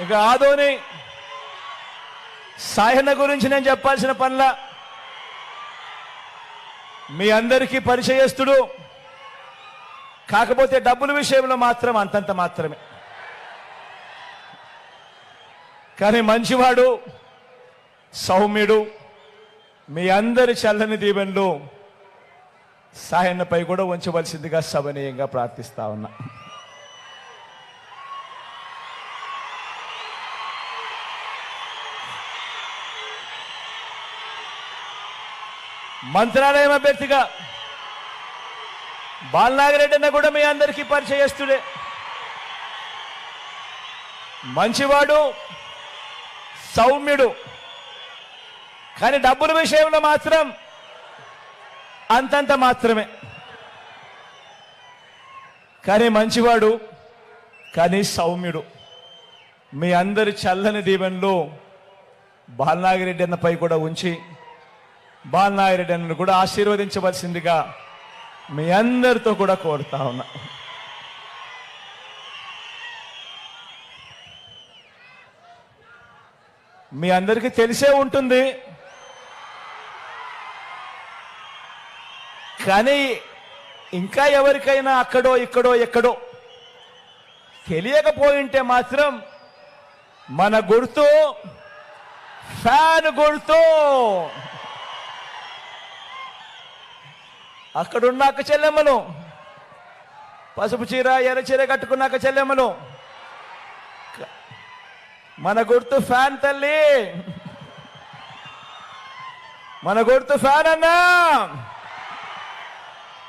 ఇక ఆదోని సాయన గురించి నేను చెప్పాల్సిన పనుల మీ అందరికీ పరిచయస్తుడు. కాకపోతే డబ్బుల విషయంలో మాత్రం అంతంత మాత్రమే. కానీ మంచివాడు సౌమ్యుడు మీ అందరి చల్లని దీవెనలు సాయన్నపై కూడా ఉంచవలసిందిగా సభనీయంగా ప్రార్థిస్తా ఉన్నా. మంత్రాలయం అభ్యర్థిగా బాలనాగిరెడ్డి అన్న కూడా మీ అందరికీ పరిచయస్తుడే మంచివాడు సౌమ్యుడు. కానీ డబ్బుల విషయంలో మాత్రం అంతంత మాత్రమే. కానీ మంచివాడు కానీ సౌమ్యుడు. మీ అందరి చల్లని దీవెనలో బాలనాగిరెడ్డి అన్నపై కూడా ఉంచి బాలనాయుడు అన్నను కూడా ఆశీర్వదించవలసిందిగా మీ అందరితో కూడా కోరుతా ఉన్నా. మీ అందరికీ తెలిసే ఉంటుంది. కానీ ఇంకా ఎవరికైనా అక్కడో ఇక్కడో ఎక్కడో తెలియకపోయింటే మాత్రం మన గుర్తు ఫ్యాన్ గుర్తు. అక్కడున్న అక్క చెల్లెమ్మలు. పసుపు చీర ఎర్ర చీర కట్టుకున్న అక్క చెల్లెమ్మలు. మన గుర్తు ఫ్యాన్ తల్లి. మన గుర్తు ఫ్యాన్ అన్నా.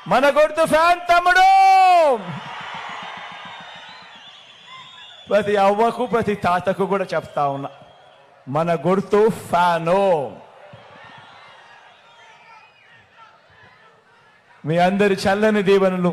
మన గుర్తు ఫ్యాన్ తమ్ముడు. ప్రతి అవ్వకు ప్రతి తాతకు కూడా చెప్తా ఉన్నా. మన గుర్తు ఫ్యాను. మీ అందరి చల్లని దీవెనలు.